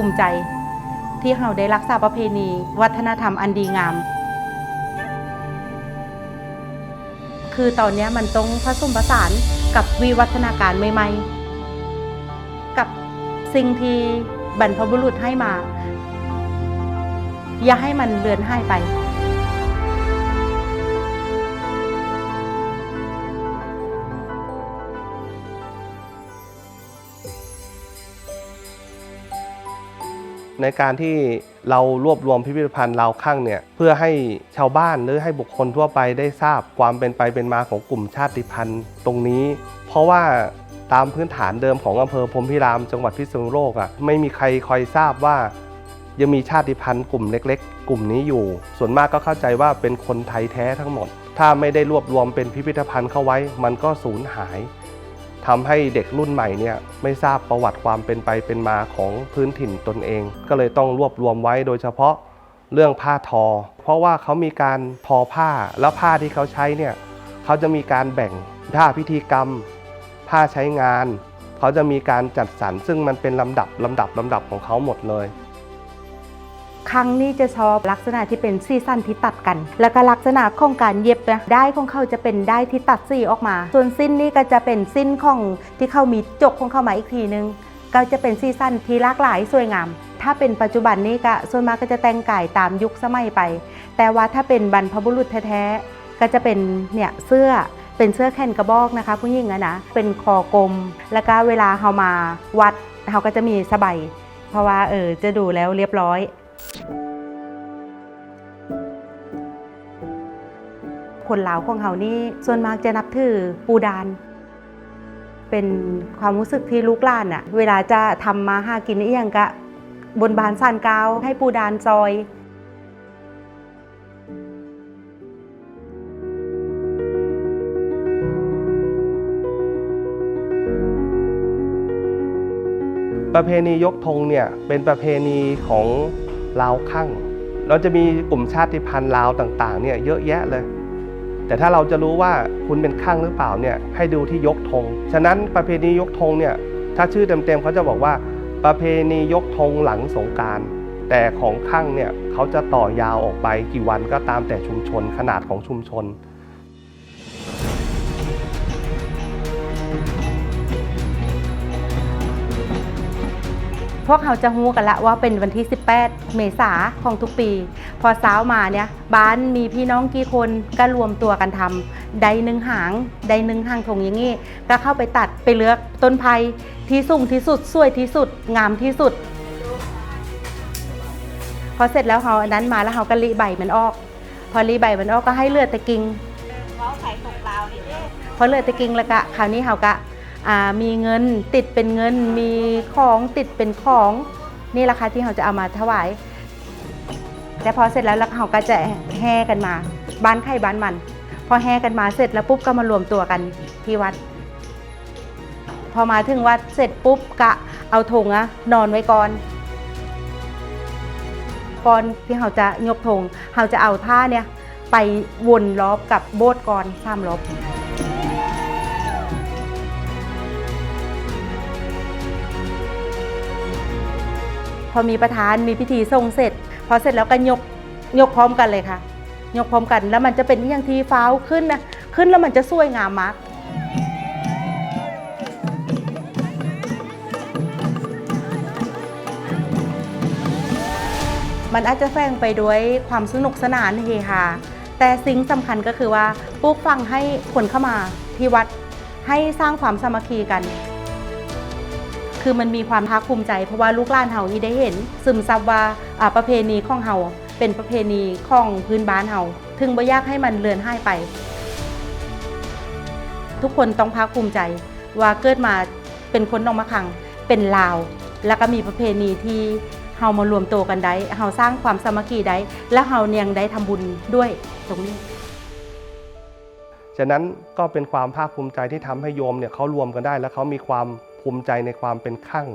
ภูมิใจ ที่เราได้รักษาประเพณี วัฒนธรรมอันดีงาม คือตอนนี้มันต้องผสมผสานกับวิวัฒนาการใหม่ๆ กับสิ่งที่บรรพบุรุษให้มา อย่าให้มันเลือนหายไป ในการที่เรารวบรวมพิพิธภัณฑ์ลาวข้างเนี่ยเพื่อให้ชาวบ้านหรือให้บุคคลทั่วไปได้ทราบความเป็นไปเป็นมาของกลุ่มชาติพันธุ์ตรงนี้ เพราะว่าตามพื้นฐานเดิมของอำเภอพรมพิรามจังหวัดพิษณุโลกอะไม่มีใครคอยทราบว่า ยังมีชาติพันธุ์กลุ่มเล็ก ๆ กลุ่มนี้อยู่ ส่วนมากก็เข้าใจว่าเป็นคนไทยแท้ทั้งหมด ถ้าไม่ได้รวบรวมเป็นพิพิธภัณฑ์เข้าไว้ มันก็สูญหาย ทำให้เด็กรุ่นใหม่เนี่ยไม่ทราบประวัติความเป็นไปเป็นมาของพื้นถิ่นตนเอง ก็เลยต้องรวบรวมไว้โดยเฉพาะเรื่องผ้าทอ เพราะว่าเขามีการทอผ้าแล้วผ้าที่เขาใช้เนี่ยเขาจะมีการแบ่งผ้าพิธีกรรม ผ้าใช้งาน เขาจะมีการจัดสรรซึ่งมันเป็นลำดับลำดับลำดับของเขาหมดเลย ครั้งนี้จะชอบลักษณะที่เป็นซีซั่นที่ตัดกัน แล้วก็ลักษณะของการเย็บนะได้ของเขาจะเป็นได้ที่ตัดสีออกมา ส่วนสิ้นนี่ก็จะเป็นสิ้นของที่เขามีจกของเขามาอีกทีนึง ก็จะเป็นซีซั่นที่หลากหลายสวยงาม ถ้าเป็นปัจจุบันนี้ก็ส่วนมากก็จะแต่งกายตามยุคสมัยไป แต่ว่าถ้าเป็นบรรพบุรุษแท้ๆก็จะเป็นเนี่ยเสื้อเป็นเสื้อแขนกระบอกนะคะ ผู้หญิงอะนะเป็นคอกลม แล้วก็เวลาเขามาวัดเขาก็จะมีสบายเพราะว่าเออจะดูแล้วเรียบร้อย คนลาวของเขานี่ส่วนมากจะนับถือปูดาน เป็นความรู้สึกที่ลูกหลานอะเวลาจะทำมาหากินอีหยังกะบนบานสานกาวให้ปูดานซอยประเพณียกธงเนี่ยเป็นประเพณีของลาวข้างเราจะมีกลุ่มชาติพันธุ์ลาวต่างๆเนี่ยเยอะแยะเลย แต่ถ้าเราจะรู้ว่าคุณเป็นข้างหรือเปล่าเนี่ยให้ดูที่ยกธงฉะนั้นประเพณียกธงเนี่ยถ้าชื่อเต็มๆเขาจะบอกว่าประเพณียกธงหลังสงการแต่ของข้างเนี่ยเขาจะต่อยาวออกไปกี่วันก็ตามแต่ชุมชนขนาดของชุมชน วกเขาจะฮู้กันละว่าเป็นวันที่ 18 เมษาของทุกปี พอเช้ามาเนี่ยบ้านมีพี่น้องกี่คนก็รวมตัวกันทำใดหนึ่งหางใดหนึ่งหางทงอย่างงี้ก็เข้าไปตัดไปเลือกต้นไผ่ที่สูงที่สุดสวยที่สุดงามที่สุด พอเสร็จแล้วเขาอันนั้นมาแล้วเขาก็รีใบมันออก พอรีใบมันออกก็ให้เลือดตะกิงเขาไข่ตกลาวนี่เด้พอเลือดตะกิงแล้วก็คราวนี้เขาก็อ่า มีเงินติดเป็นเงิน มีของติดเป็นของ นี่ราคาที่เขาจะเอามาถวาย แต่พอเสร็จแล้วแล้วเขาก็จะแห่กันมา บ้านใครบ้านมัน พอแห่กันมาเสร็จแล้วปุ๊บก็มารวมตัวกันที่วัด พอมาถึงวัดเสร็จปุ๊บก็เอาธงอะนอนไว้ก่อนก่อนที่เขาจะยกธงเขาจะเอาท่าเนี่ยไปวนรอบกับโบสถ์ก่อนสามรอบ พอมีประธานมีพิธีทรงเสร็จ พอเสร็จแล้วก็ยกยกพร้อมกันเลยค่ะ ยกพร้อมกันแล้วมันจะเป็นอย่างทีฟ้าวขึ้นนะขึ้นแล้วมันจะสวยงามมากมันอาจจะแฝงไปด้วยความสนุกสนานเฮฮาแต่สิ่งสำคัญก็คือว่าปลูกฝังให้คนเข้ามาที่วัดให้สร้างความสามัคคีกัน คือมันมีความภาคภูมิใจ เพราะว่าลูกหลานเฮานี่ได้เห็น ซึมซับว่าประเพณีของเฮาเป็นประเพณีของพื้นบ้านเฮาถึงบ่ยากให้มันเลือนหายไป ทุกคนต้องภาคภูมิใจ ว่าเกิดมาเป็นคนนองมะคังเป็นลาว แล้วก็มีประเพณีที่เฮามารวมตัวกันได้เฮาสร้างความสามัคคีได้และเฮายังได้ทำบุญด้วยตรงนี้ฉะนั้นก็เป็นความภาคภูมิใจที่ทำให้โยมเนี่ยเขารวมกันได้ และเขามีความ ภูมิใจในความเป็นข้าง